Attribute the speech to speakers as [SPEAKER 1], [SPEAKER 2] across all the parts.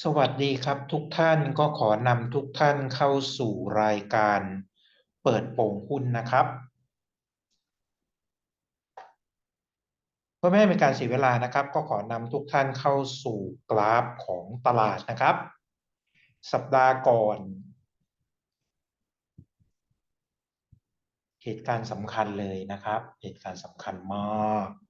[SPEAKER 1] สวัสดีครับทุกท่านก็ขอนำทุกท่านเข้าสู่รายการเปิดโปงหุ้นนะครับ เพื่อไม่ให้เป็นการเสียเวลานะครับ ก็ขอนำทุกท่านเข้าสู่กราฟของตลาดนะครับ สัปดาห์ก่อน เหตุการณ์สำคัญเลยนะครับ เหตุการณ์สำคัญมาก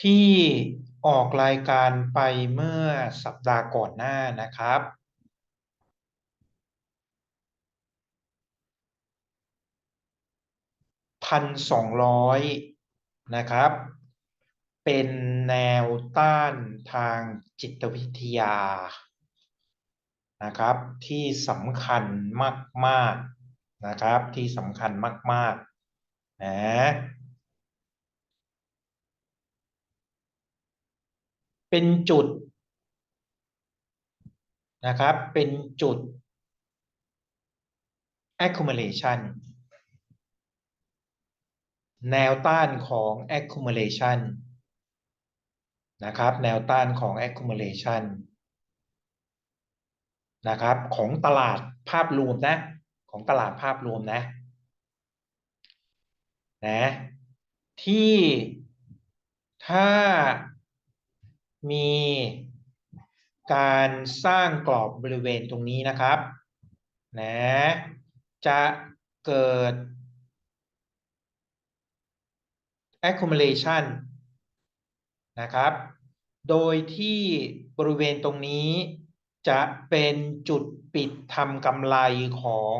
[SPEAKER 1] ที่ออกรายการไปเมื่อสัปดาห์ก่อนหน้านะครับ พันสองร้อยนะครับ เป็นแนวต้านทางจิตวิทยานะครับ ที่สำคัญมาก ๆ นะครับ ที่สำคัญมาก ๆ นะ เป็นจุดนะครับ เป็นจุด accumulation แนวต้านของ accumulation นะครับ แนวต้านของ accumulation นะครับ ของตลาดภาพรวมนะ ของตลาดภาพรวมนะ นะ ที่ถ้า มีการสร้างกรอบบริเวณตรงนี้นะครับนะจะเกิด accumulation นะครับ โดยที่บริเวณตรงนี้จะเป็นจุดปิดทำกำไรของ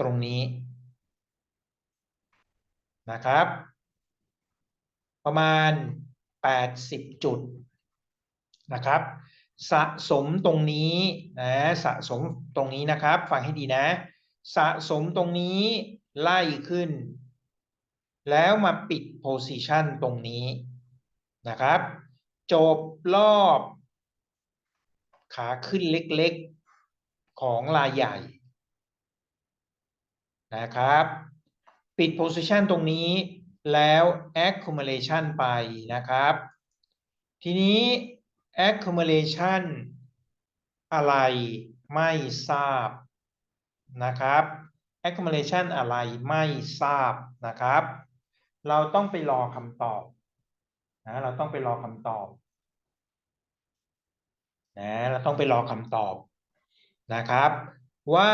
[SPEAKER 1] ตรงนี้นะครับ ประมาณ 80 จุด นะครับสะสมตรงนี้นะสะสมตรงนี้นะครับ ฟังให้ดีนะ สะสมตรงนี้ไล่ขึ้น แล้วมาปิดโพซิชันตรงนี้นะครับ จบรอบ ขาขึ้นเล็กๆ ของลายใหญ่นะครับ ปิด position ตรงนี้แล้ว accumulation ไปนะครับ ทีนี้ accumulation อะไรไม่ทราบนะครับ accumulation อะไรไม่ทราบนะครับ เราต้องไปรอคำตอบนะเราต้องไปรอคำตอบนะเราต้องไปรอคำตอบนะครับ ว่า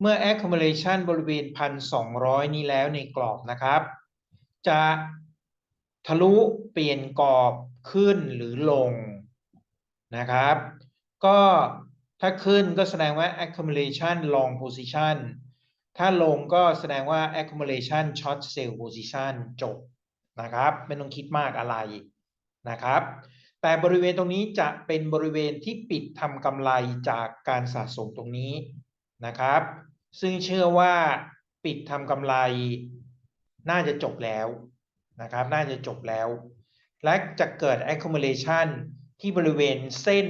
[SPEAKER 1] เมื่อ accumulation บริเวณ 1,200 นี้แล้วในกรอบนะครับ จะทะลุเปลี่ยนกรอบขึ้นหรือลง นะครับ ก็ถ้าขึ้นก็แสดงว่า accumulation long position ถ้าลงก็แสดงว่า accumulation short sell position จบนะครับ ไม่ต้องคิดมากอะไรนะครับ แต่บริเวณตรงนี้จะเป็นบริเวณที่ปิดทำกำไรจากการสะสมตรงนี้นะครับ ซึ่งเชื่อว่าปิดทำกำไร น่าจะจบแล้วนะครับ น่าจะจบแล้ว และจะเกิด accumulation ที่บริเวณเส้น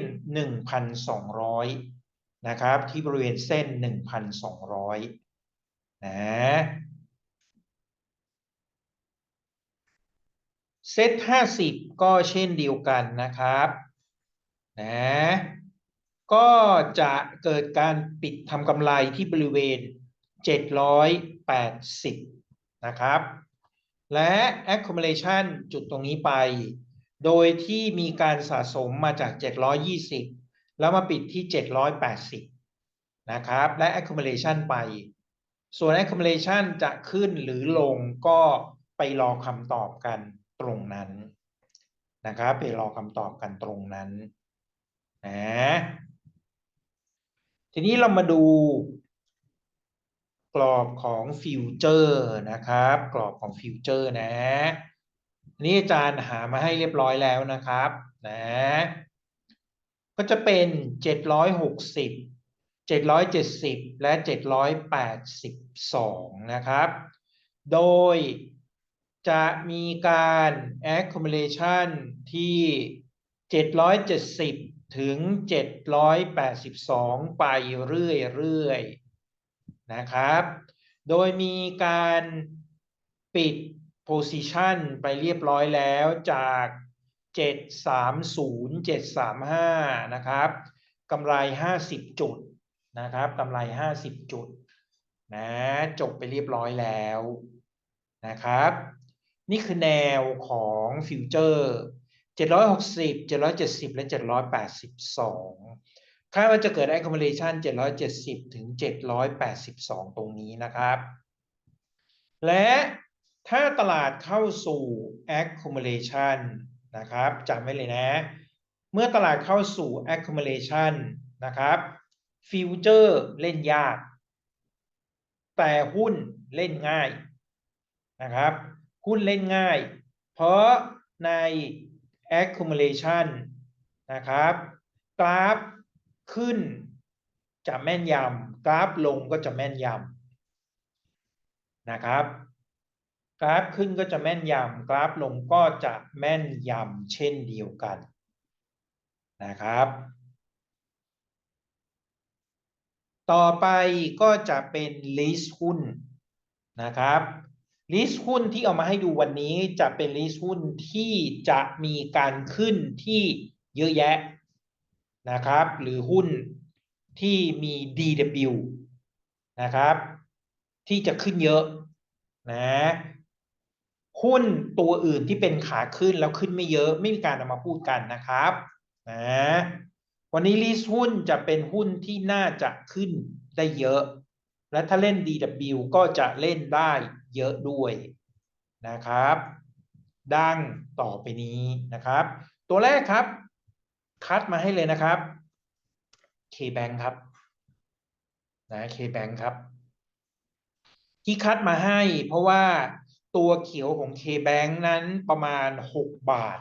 [SPEAKER 1] 1,200 นะครับ ที่บริเวณเส้น 1,200 นะ เซต 50 ก็เช่นเดียวกันนะครับนะก็จะเกิดการปิดทำกำไรที่บริเวณ 780 นะครับ และ accumulation จุดตรงนี้ไป โดยที่มีการสะสมมาจาก 720 แล้วมาปิดที่ 780 นะครับ และ accumulation ไป ส่วน accumulation จะขึ้นหรือลงก็ไปรอคำตอบกันตรงนั้นนะครับไปรอคำตอบกันตรงนั้นนะทีนี้เรามาดูกรอบของฟิวเจอร์นะครับ กรอบของฟิวเจอร์นะ นี่อาจารย์หามาให้เรียบร้อยแล้วนะครับนะก็จะเป็น 760 770 และ 782 นะครับ โดยจะมีการ accumulation ที่ 770 ถึง 782 ไปเรื่อยๆ นะครับ โดยมีการปิด position ไปเรียบร้อยแล้วจาก 730 735 นะครับกำไร 50 จุดนะครับกำไร 50 จุดนะจบไปเรียบร้อยแล้วนะครับ นี่คือแนวของฟิวเจอร์ 760 770 และ 782คาดว่าจะเกิด accumulation 770 ถึง 782 ตรงนี้นะครับ และ ถ้าตลาดเข้าสู่ accumulation นะครับจำไว้เลยนะ เมื่อตลาดเข้าสู่ accumulation นะครับฟิวเจอร์เล่นยาก แต่หุ้นเล่นง่ายนะครับ หุ้นเล่นง่าย เพราะใน accumulation นะครับ กราฟขึ้นจะแม่นยำกราฟลงก็จะแม่นยำนะครับ กราฟขึ้นก็จะแม่นยำกราฟลงก็จะแม่นยำเช่นเดียวกันนะครับ ต่อไปก็จะเป็น list หุ้นนะครับ list หุ้นที่เอามาให้ดูวันนี้จะเป็น list หุ้นที่จะมีการขึ้นที่เยอะแยะนะครับ หรือหุ้นที่มี DW นะครับ ที่จะขึ้นเยอะนะ หุ้นตัวอื่นที่เป็นขาขึ้นแล้วขึ้นไม่เยอะไม่มีการเอามาพูดกันนะครับนะวันนี้ลิสหุ้นจะเป็นหุ้นที่น่าจะขึ้นได้เยอะ และถ้าเล่น DW ก็จะเล่นได้เยอะด้วยนะครับ ดังต่อไปนี้นะครับ ตัวแรกครับ คัดมาให้เลยนะครับ KBank ครับนะ KBank ครับ ที่คัดมาให้เพราะว่า ตัวเขียวของ KBank นั้นประมาณ 6 บาท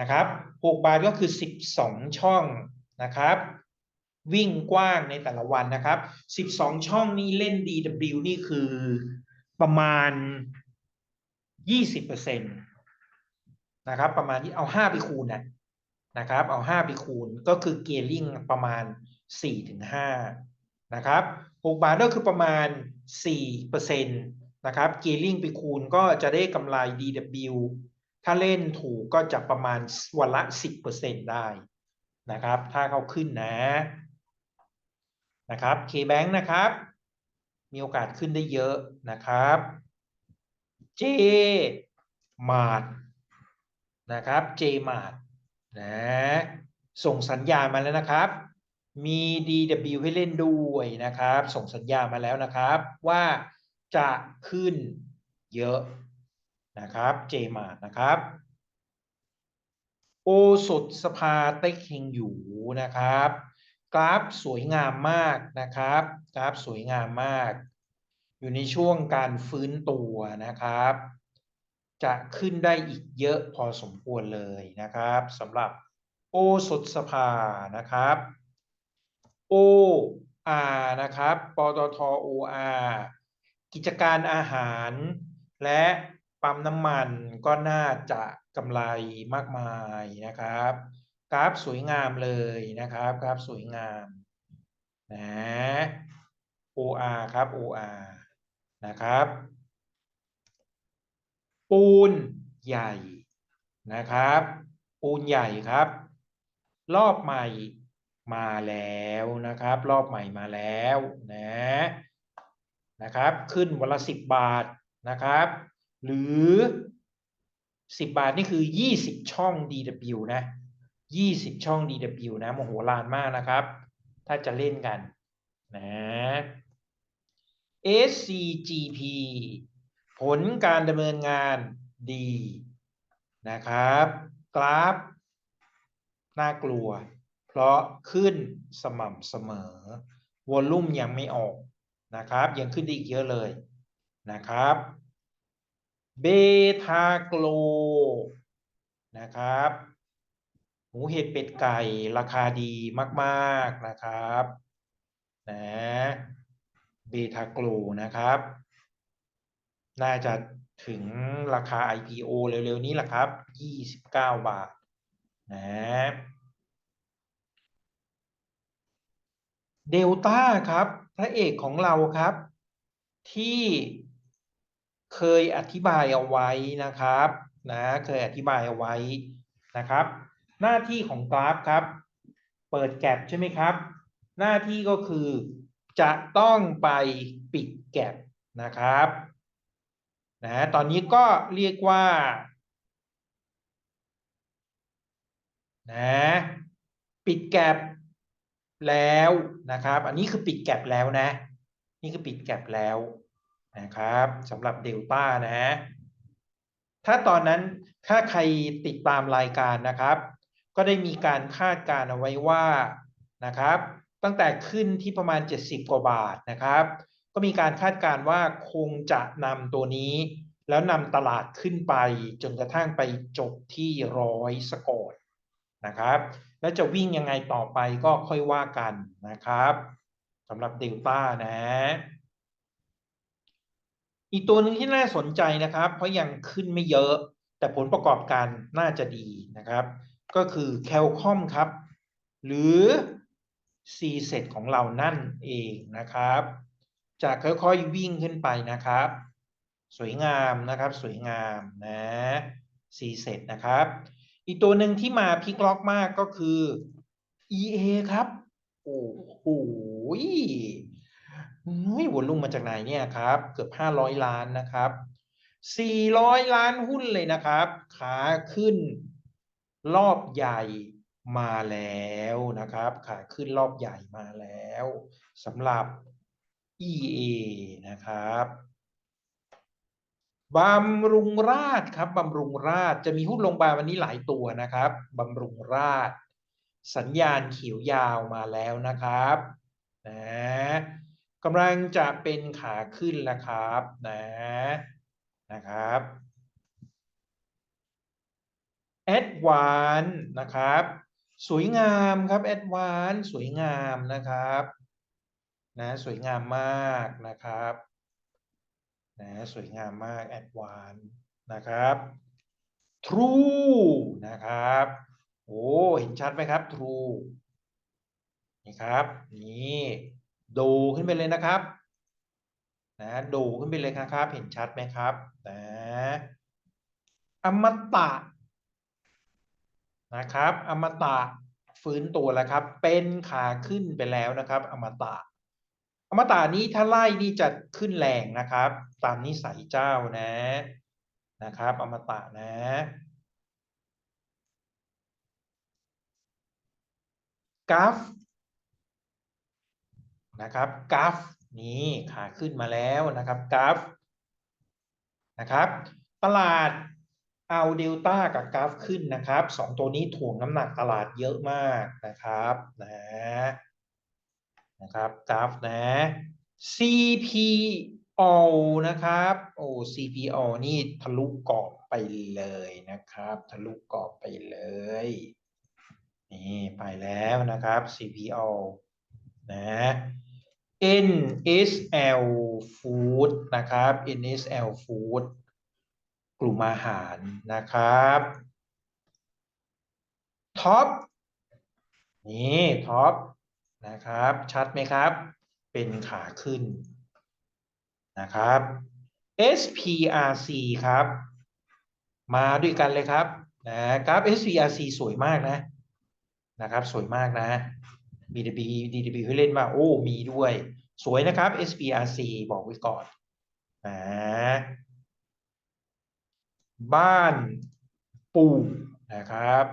[SPEAKER 1] นะครับ6บาทก็คือ 12 ช่องนะครับ วิ่งกว้างในแต่ละวันนะครับ 12 ช่องนี้เล่น DW นี่คือประมาณ 20%นะครับ ประมาณที่เอา 5 ไปคูณนะนะครับ เอา 5 ไปคูณก็คือเกลิงประมาณ 4-5 นะครับ6บาทก็คือประมาณ 4% นะครับเกลิงไปคูณก็จะได้กำไร DW ถ้าเล่นถูกก็จะประมาณวันละ 10%ได้นะครับ ถ้าเขาขึ้นนะนะครับ KBank นะครับ มีโอกาสขึ้นได้เยอะนะครับ J Mart นะครับ J Mart นะส่งสัญญาณมาแล้วนะครับ มี DW ให้เล่นด้วยนะครับ ส่งสัญญาณมาแล้วนะครับว่า จะขึ้นเยอะนะครับ J Mart นะครับโอสดสภาเต็กเฮงอยู่นะครับ กราฟสวยงามมากนะครับ กราฟสวยงามมาก อยู่ในช่วงการฟื้นตัวนะครับ จะขึ้นได้อีกเยอะพอสมควรเลยนะครับสำหรับโอสดสภานะครับ OR นะครับปตท OR กิจการอาหาร และปั๊มน้ำมันก็น่าจะกำไรมากมายนะครับ กราฟสวยงามเลยนะครับ กราฟสวยงามนะ OR ครับ OR นะครับ ปูนใหญ่นะครับ ปูนใหญ่ครับ รอบใหม่มาแล้วนะครับ รอบใหม่มาแล้วนะ นะครับ ขึ้นวันละสิบบาทนะครับ หรือสิบบาทนี่คือยี่สิบช่อง DW นะยี่สิบช่อง DW นะโมโหลานมากนะครับ ถ้าจะเล่นกันนะ SCGP ผลการดำเนินงานดีนะครับ กราฟ น่ากลัว เพราะขึ้นสม่ำเสมอ วอลลุ่มยังไม่ออก นะครับ ยังขึ้นได้อีกเยอะเลยนะครับเบทาโกลนะครับ หมูเห็ดเป็ดไก่ราคาดีมากๆนะครับนะเบทาโกลนะครับ น่าจะถึงราคา IPO เร็ว ๆ นี้แหละครับ 29 บาทนะ เดลต้าครับ พระเอกของเราครับ ที่เคยอธิบายเอาไว้นะครับนะเคยอธิบายเอาไว้นะครับ หน้าที่ของกราฟครับ เปิดแก็บใช่ไหมครับ หน้าที่ก็คือจะต้องไปปิดแก็บนะครับนะตอนนี้ก็เรียกว่านะปิดแก็บ แล้วนะครับ อันนี้คือปิดแก็บแล้วนะ นี่คือปิดแก็บแล้วนะครับสำหรับเดลต้านะถ้าตอนนั้นถ้าใครติดตามรายการนะครับ ก็ได้มีการคาดการเอาไว้ว่านะครับ ตั้งแต่ขึ้นที่ประมาณ 70 กว่าบาทนะครับ ก็มีการคาดการว่าคงจะนำตัวนี้ แล้วนำตลาดขึ้นไปจนกระทั่งไปจบที่ร้อยสกอร์นะครับ แล้วจะวิ่งยังไงต่อไปก็ค่อยว่ากันนะครับสำหรับเดลต้านะ อีกตัวหนึ่งที่น่าสนใจนะครับ เพราะยังขึ้นไม่เยอะ แต่ผลประกอบการน่าจะดีนะครับ ก็คือแคลคอมครับ หรือ C เซตของเรานั่นเองนะครับจะค่อยๆวิ่งขึ้นไปนะครับ สวยงามนะครับ สวยงามนะ C เซตนะครับ อีกตัวหนึ่งที่มาพลิกล็อกมากก็คือ EA ครับ โอ้โหอุ้ยวอลลุ่มมาจากไหนเนี่ยครับ เกือบ500ล้านนะครับ400ล้านหุ้นเลยนะครับ ขาขึ้นรอบใหญ่มาแล้วนะครับ ขาขึ้นรอบใหญ่มาแล้วสำหรับ EA นะครับ บำรุงราชครับบำรุงราชจะมีหุ้นลงมาวันนี้หลายตัวนะครับบำรุงราช สัญญาณเขียวยาวมาแล้วนะครับนะกำลังจะเป็นขาขึ้นแล้วครับนะนะครับแอดวานนะครับ สวยงามครับแอดวานสวยงามนะครับนะสวยงามมากนะครับ นะสวยงามมากแอดวานนะครับ True นะครับ โอ้เห็นชัดไหมครับ True นี่ครับนี่ดูขึ้นไปเลยนะครับนะดูขึ้นไปเลยนะครับ เห็นชัดไหมครับนะอมตะนะครับ อมตะฟื้นตัวแล้วครับ เป็นขาขึ้นไปแล้วนะครับ อมตะ อมตะนี้ถ้าไล่นี่จะขึ้นแรงนะครับ ตามนิสัยเจ้านะนะครับ อมตะนะกราฟนะครับกราฟนี้ขาขึ้นมาแล้วนะครับกราฟนะครับ ตลาดเอาเดลต้ากับกราฟขึ้นนะครับสองตัวนี้ถ่วงน้ำหนักตลาดเยอะมากนะครับนะ นะครับกราฟนะ CPO นะครับ โอ้ CPO นี่ทะลุกรอบไปเลยนะครับ ทะลุกรอบไปเลย นี่ไปแล้วนะครับ CPO นะ NSL Food นะครับ NSL Food กลุ่มอาหารนะครับท็อปนี่ท็อป นะครับ ชัดไหมครับ เป็นขาขึ้นนะครับ SPRC ครับ มาด้วยกันเลยครับนะครับ SPRC สวยมากนะนะครับ สวยมากนะ BDB DDB ให้เล่นมาโอ้มีด้วย สวยนะครับ SPRC บอกไว้ก่อนนะบ้านปู่นะครับ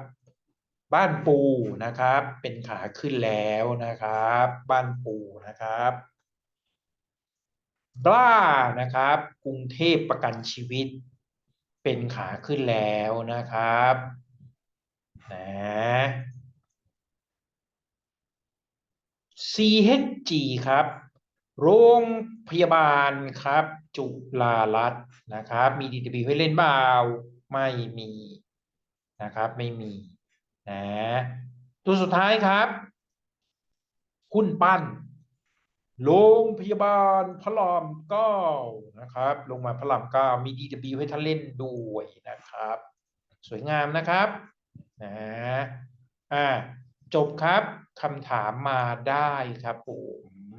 [SPEAKER 1] บ้านปูนะครับ เป็นขาขึ้นแล้วนะครับ บ้านปูนะครับกล้านะครับ กรุงเทพประกันชีวิต เป็นขาขึ้นแล้วนะครับนะ CHG ครับ โรงพยาบาลครับ จุฬารัตน์นะครับ มี DTB ให้เล่นเปล่าไม่มีนะครับ ไม่มี นะตัวสุดท้ายครับ คุ้นปั้น โรงพยาบาลพระรามเก้านะครับ ลงมาพระรามเก้ามี DW ให้ท่านเล่นด้วยนะครับ สวยงามนะครับนะอ่าจบครับคำถามมาได้ครับผม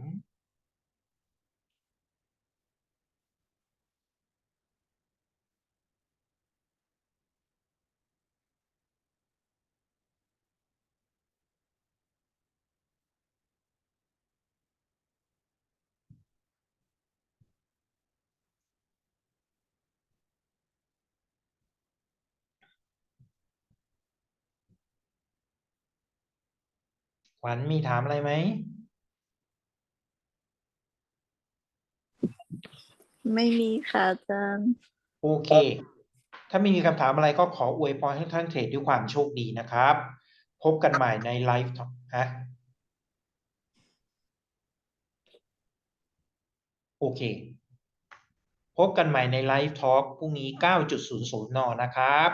[SPEAKER 1] ขวัญมีถามอะไรไหม
[SPEAKER 2] ไม่มีค่ะอาจารย์
[SPEAKER 1] โอเค ถ้าไม่มีคำถามอะไรก็ขออวยพรให้ท่านเทรดด้วยความโชคดีนะครับ พบกันใหม่ในไลฟ์ฮะโอเค พบกันใหม่ในไลฟ์ทอล์กพรุ่งนี้ 9.00 น นะครับ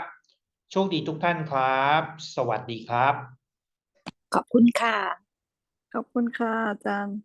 [SPEAKER 1] โชคดีทุกท่านครับ สวัสดีครับ
[SPEAKER 3] ขอบคุณค่ะ
[SPEAKER 2] ขอบคุณค่ะอาจารย์